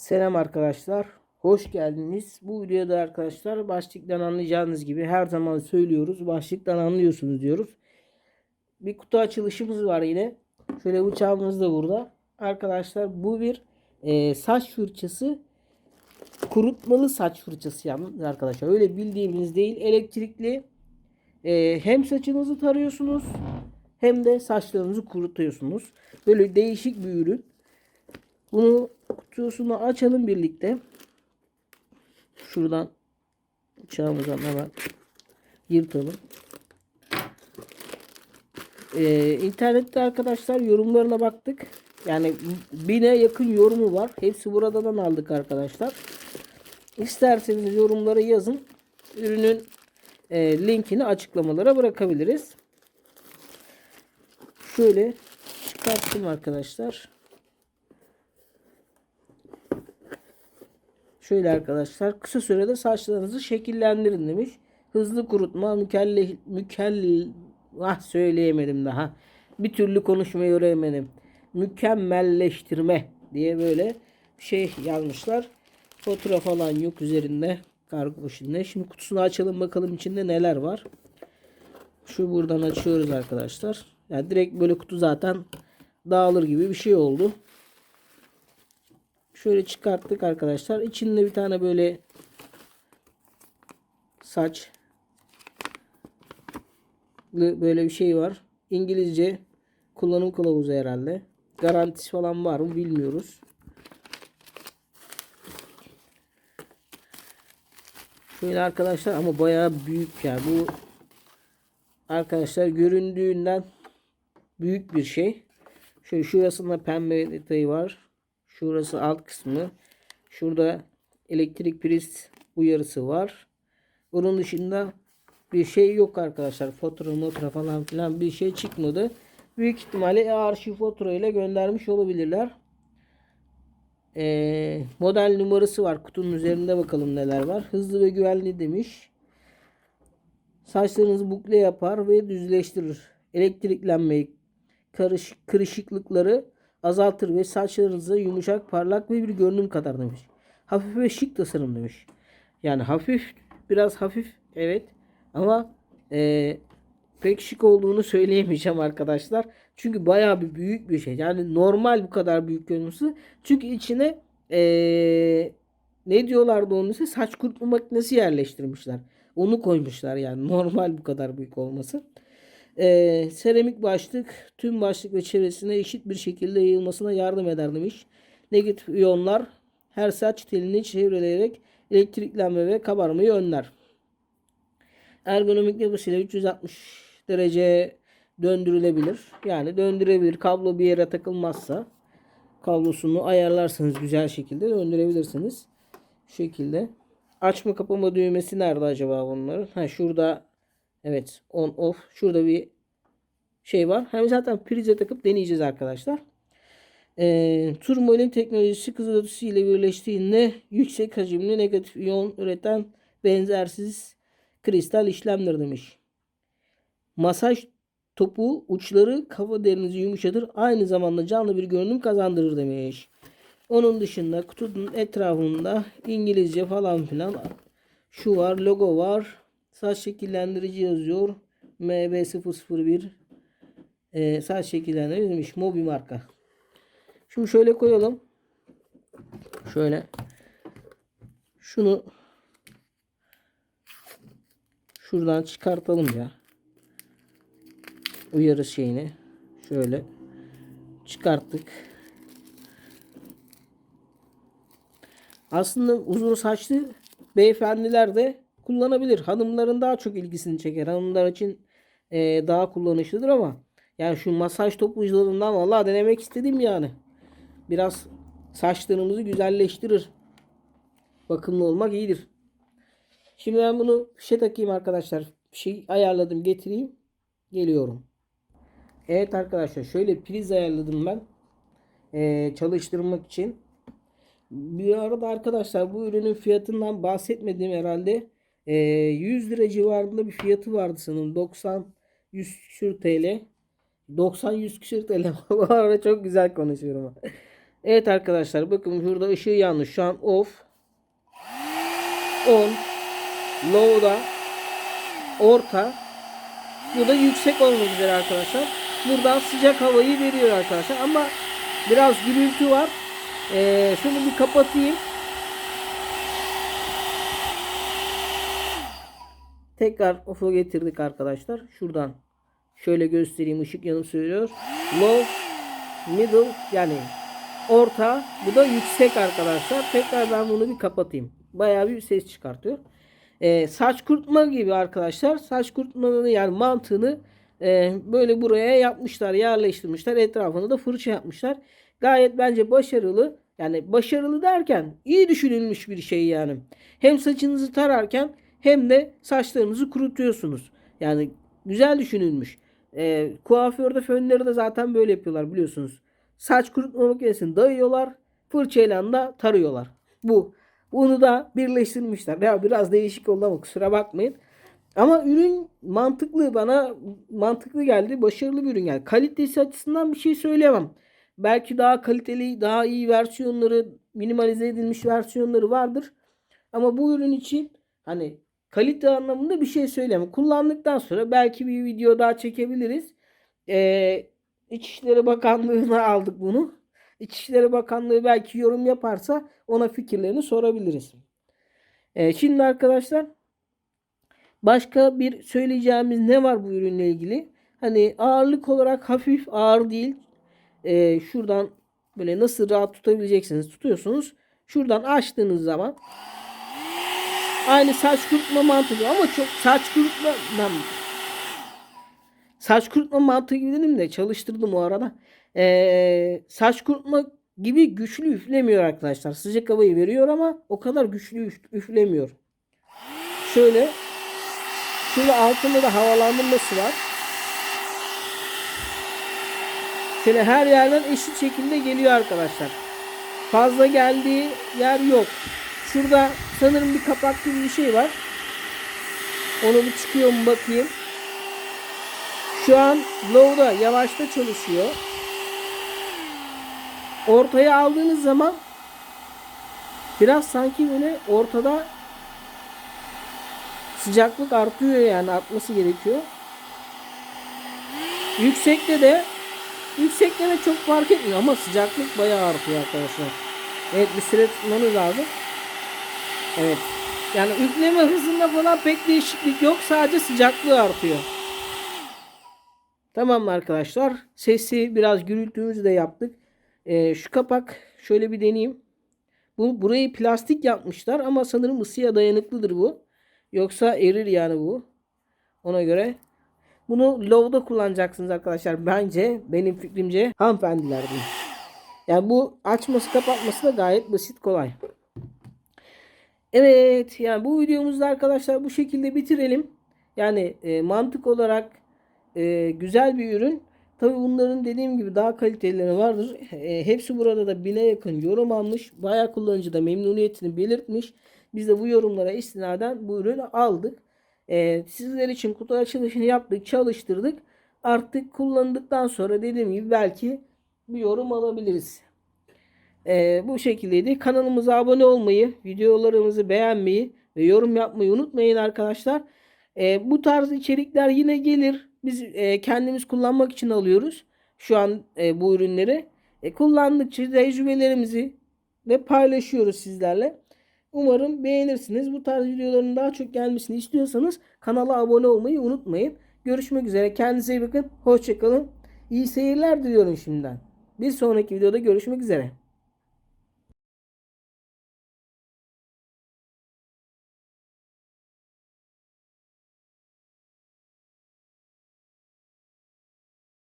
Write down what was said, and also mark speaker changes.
Speaker 1: Selam arkadaşlar. Hoş geldiniz. Bu videoda arkadaşlar başlıktan anlayacağınız gibi her zaman söylüyoruz. Başlıktan anlıyorsunuz diyoruz. Bir kutu açılışımız var yine. Şöyle bıçağımız da burada. Arkadaşlar bu bir e, saç fırçası. Kurutmalı saç fırçası yalnız arkadaşlar. Öyle bildiğimiz değil. Elektrikli. E, hem saçınızı tarıyorsunuz hem de saçlarınızı kurutuyorsunuz. Böyle değişik bir ürün. Bunu kutusunu açalım birlikte. Şuradan bıçağımızdan hemen yırtalım. Ee, internette arkadaşlar yorumlarına baktık. Yani bine yakın yorumu var. Hepsi buradan aldık arkadaşlar. İsterseniz yorumlara yazın. Ürünün e, linkini açıklamalara bırakabiliriz. Şöyle çıkarttım arkadaşlar. Şöyle arkadaşlar kısa sürede saçlarınızı şekillendirin demiş. Hızlı kurutma mükelle mükell ah söyleyemedim daha. Bir türlü konuşmayı öğrenemedim. Mükemmelleştirme diye böyle şey yazmışlar. Fotoğraf falan yok üzerinde kargo poşetinde. Şimdi kutusunu açalım bakalım içinde neler var. Şu buradan açıyoruz arkadaşlar. Yani direkt böyle kutu zaten dağılır gibi bir şey oldu. Şöyle çıkarttık arkadaşlar. İçinde bir tane böyle saç böyle bir şey var. İngilizce kullanım kılavuzu herhalde. Garantisi falan var mı bilmiyoruz. Şöyle arkadaşlar ama bayağı büyük ya. Bu arkadaşlar göründüğünden büyük bir şey. Şöyle şurasında pembe detayı var. Şurası alt kısmı. Şurada elektrik priz uyarısı var. Bunun dışında bir şey yok arkadaşlar. Fatura, motora falan filan bir şey çıkmadı. Büyük ihtimalle arşiv fatura ile göndermiş olabilirler. Ee, model numarası var. Kutunun üzerinde bakalım neler var. Hızlı ve güvenli demiş. Saçlarınızı bukle yapar ve düzleştirir. Elektriklenmeyi, karışık, kırışıklıkları azaltır ve saçlarınıza yumuşak, parlak ve bir görünüm katar demiş. Hafif ve şık tasarım demiş. Yani hafif, biraz hafif evet ama e, pek şık olduğunu söyleyemeyeceğim arkadaşlar. Çünkü bayağı bir büyük bir şey. Yani normal bu kadar büyük görünmesi. Çünkü içine e, ne diyorlardı onun ise saç kurutma makinesi yerleştirmişler. Onu koymuşlar yani normal bu kadar büyük olması. Ee, seramik başlık tüm başlık ve çevresine eşit bir şekilde yayılmasına yardım eder demiş. Negatif iyonlar her saç telini çevreleyerek elektriklenme ve kabarmayı önler. Ergonomik yapısıyla 360 derece döndürülebilir. Yani döndürebilir. Kablo bir yere takılmazsa kablosunu ayarlarsanız güzel şekilde döndürebilirsiniz. Şu şekilde. Açma kapama düğmesi nerede acaba bunların? Ha şurada Evet on off. Şurada bir şey var. Hem zaten prize takıp deneyeceğiz arkadaşlar. Ee, turmalin teknolojisi kızılötesi ile birleştiğinde yüksek hacimli negatif iyon üreten benzersiz kristal işlemdir demiş. Masaj topu uçları kafa derinizi yumuşatır. Aynı zamanda canlı bir görünüm kazandırır demiş. Onun dışında kutunun etrafında İngilizce falan filan şu var logo var. Saç şekillendirici yazıyor. MB001 ee, saç şekillendirici demiş. Mobi marka. Şimdi şöyle koyalım. Şöyle. Şunu şuradan çıkartalım ya. Uyarı şeyini. Şöyle çıkarttık. Aslında uzun saçlı beyefendiler de kullanabilir. Hanımların daha çok ilgisini çeker. Hanımlar için e, daha kullanışlıdır ama yani şu masaj topuzlarından vallahi denemek istedim yani. Biraz saçlarımızı güzelleştirir. Bakımlı olmak iyidir. Şimdi ben bunu fişe takayım arkadaşlar. Şey ayarladım getireyim. Geliyorum. Evet arkadaşlar şöyle priz ayarladım ben. Ee, çalıştırmak için. Bir arada arkadaşlar bu ürünün fiyatından bahsetmedim herhalde. Ee, 100 lira civarında bir fiyatı vardı sanırım. 90 100 küsür TL. 90 100 küsür TL. Bu arada çok güzel konuşuyorum. Evet arkadaşlar bakın şurada ışığı yanlış. Şu an off. On. Low'da. Orta. Bu da yüksek olmak üzere arkadaşlar. Buradan sıcak havayı veriyor arkadaşlar. Ama biraz gürültü var. Ee, şunu bir kapatayım. Tekrar off'a getirdik arkadaşlar. Şuradan şöyle göstereyim. Işık yanım söylüyor. Low, middle yani orta. Bu da yüksek arkadaşlar. Tekrar ben bunu bir kapatayım. Bayağı bir ses çıkartıyor. Ee, saç kurutma gibi arkadaşlar. Saç kurutmanın yani mantığını e, böyle buraya yapmışlar. Yerleştirmişler. Etrafına da fırça yapmışlar. Gayet bence başarılı. Yani başarılı derken iyi düşünülmüş bir şey yani. Hem saçınızı tararken hem de saçlarınızı kurutuyorsunuz. Yani güzel düşünülmüş. Ee, kuaförde fönleri de zaten böyle yapıyorlar biliyorsunuz. Saç kurutma makinesini dayıyorlar. Fırçayla da tarıyorlar. Bu. Bunu da birleştirmişler. Ya biraz değişik oldu ama kusura bakmayın. Ama ürün mantıklı bana mantıklı geldi. Başarılı bir ürün geldi. Kalitesi açısından bir şey söyleyemem. Belki daha kaliteli, daha iyi versiyonları, minimalize edilmiş versiyonları vardır. Ama bu ürün için hani kalite anlamında bir şey söyleyemem. Kullandıktan sonra belki bir video daha çekebiliriz. Ee, İçişleri Bakanlığı'na aldık bunu. İçişleri Bakanlığı belki yorum yaparsa ona fikirlerini sorabiliriz. Ee, şimdi arkadaşlar başka bir söyleyeceğimiz ne var bu ürünle ilgili? Hani ağırlık olarak hafif ağır değil. Ee, şuradan böyle nasıl rahat tutabileceksiniz tutuyorsunuz. Şuradan açtığınız zaman aynı saç kurutma mantığı ama çok saç kurutma lan, saç kurutma mantığı gibi dedim de çalıştırdım o arada. Ee, saç kurutma gibi güçlü üflemiyor arkadaşlar. Sıcak havayı veriyor ama o kadar güçlü üf- üflemiyor. Şöyle şöyle altında da havalandırması var. Şöyle her yerden eşit şekilde geliyor arkadaşlar. Fazla geldiği yer yok. Şurada sanırım bir kapak bir şey var. Onu bir çıkıyor mu bakayım. Şu an low'da yavaşta çalışıyor. Ortaya aldığınız zaman biraz sanki böyle ortada sıcaklık artıyor yani artması gerekiyor. Yüksekte de yüksekte de çok fark etmiyor ama sıcaklık bayağı artıyor arkadaşlar. Evet bir süre tutmanız lazım. Evet. Yani üfleme hızında falan pek değişiklik yok. Sadece sıcaklığı artıyor. Tamam arkadaşlar? Sesi biraz gürültümüzü de yaptık. Ee, şu kapak şöyle bir deneyeyim. Bu burayı plastik yapmışlar ama sanırım ısıya dayanıklıdır bu. Yoksa erir yani bu. Ona göre bunu low'da kullanacaksınız arkadaşlar. Bence benim fikrimce hanımefendiler bu. Yani bu açması kapatması da gayet basit kolay. Evet yani bu videomuzda arkadaşlar bu şekilde bitirelim. Yani e, mantık olarak e, güzel bir ürün. Tabi bunların dediğim gibi daha kalitelileri vardır. E, hepsi burada da bine yakın yorum almış. Bayağı kullanıcı da memnuniyetini belirtmiş. Biz de bu yorumlara istinaden bu ürünü aldık. E, sizler için kutu açılışını yaptık, çalıştırdık. Artık kullandıktan sonra dediğim gibi belki bir yorum alabiliriz. E, bu şekildeydi. Kanalımıza abone olmayı, videolarımızı beğenmeyi ve yorum yapmayı unutmayın arkadaşlar. E, bu tarz içerikler yine gelir. Biz e, kendimiz kullanmak için alıyoruz. Şu an e, bu ürünleri. E, kullandıkça tecrübelerimizi de paylaşıyoruz sizlerle. Umarım beğenirsiniz. Bu tarz videoların daha çok gelmesini istiyorsanız kanala abone olmayı unutmayın. Görüşmek üzere. Kendinize iyi bakın. Hoşçakalın. İyi seyirler diliyorum şimdiden. Bir sonraki videoda görüşmek üzere.